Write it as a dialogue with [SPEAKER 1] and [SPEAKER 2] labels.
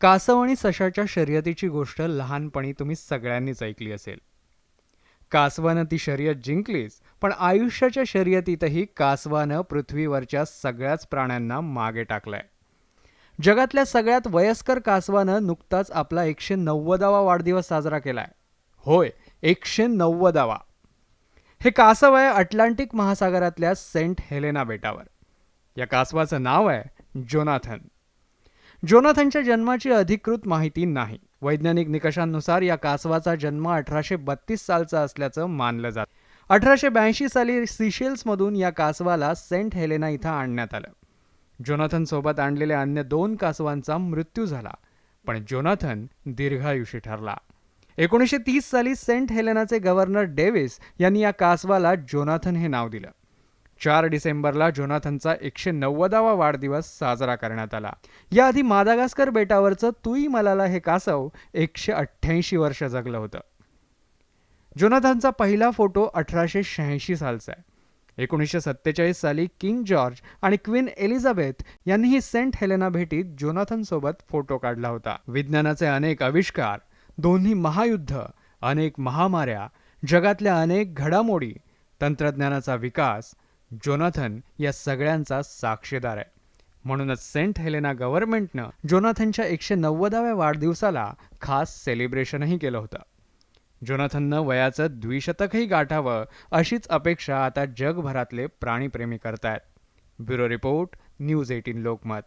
[SPEAKER 1] कासव आणि सशाच्या शर्यतीची गोष्ट लहानपणी तुम्ही सगळ्यांनीच ऐकली असेल. कासवानं ती शर्यत जिंकलीच पण आयुष्याच्या शर्यतीतही कासवानं पृथ्वीवरच्या सगळ्याच प्राण्यांना मागे टाकलंय. जगातल्या सगळ्यात वयस्कर कासवानं नुकताच आपला एकशे नव्वदावा वाढदिवस साजरा केलाय. होय एकशे नव्वदावा. हे कासव आहे अटलांटिक महासागरातल्या सेंट हेलेना बेटावर. या कासवाचं नाव आहे जोनाथन. जोनाथनच्या जन्माची अधिकृत माहिती नाही. वैज्ञानिक निकषांनुसार या कासवाचा जन्म अठराशे बत्तीस सालचा असल्याचं मानलं जात. अठराशे ब्याऐंशी साली सिशेल्समधून या कासवाला सेंट हेलेना इथं आणण्यात आलं. जोनाथन सोबत आणलेल्या अन्य दोन कासवांचा मृत्यू झाला पण जोनाथन दीर्घायुषी ठरला. एकोणीसशे तीस साली सेंट हेलेनाचे गव्हर्नर डेव्हिस यांनी या कासवाला जोनाथन हे नाव दिलं. चार डिसेंबरला जोनाथनचा एकशे नव्वदावा वाढदिवस साजरा करण्यात आला. याआधी मादागास्कर बेटावरचं तुई मलाला हे कासव एकशे अठ्ठ्याऐंशी वर्ष जगलं होतं. जोनाथनचा पहिला फोटो अठराशे शहाऐंशी सालचा आहे. एकोणीसशे सत्तेचाळीस साली किंग जॉर्ज आणि क्वीन एलिझाबेथ यांनीही सेंट हेलेना भेटीत जोनाथन सोबत फोटो काढला होता. विज्ञानाचे अनेक आविष्कार दोन्ही महायुद्ध अनेक महामाऱ्या जगातल्या अनेक घडामोडी तंत्रज्ञानाचा विकास जोनाथन या सगळ्यांचा साक्षीदार आहे. म्हणूनच सेंट हेलेना गव्हर्नमेंटनं जोनाथनच्या एकशे नव्वदाव्या वाढदिवसाला खास सेलिब्रेशनही केलं होतं. जोनाथननं वयाचं द्विशतकही गाठावं अशीच अपेक्षा आता जगभरातले प्राणीप्रेमी करतायत. Bureau report news eighteen Lokmat.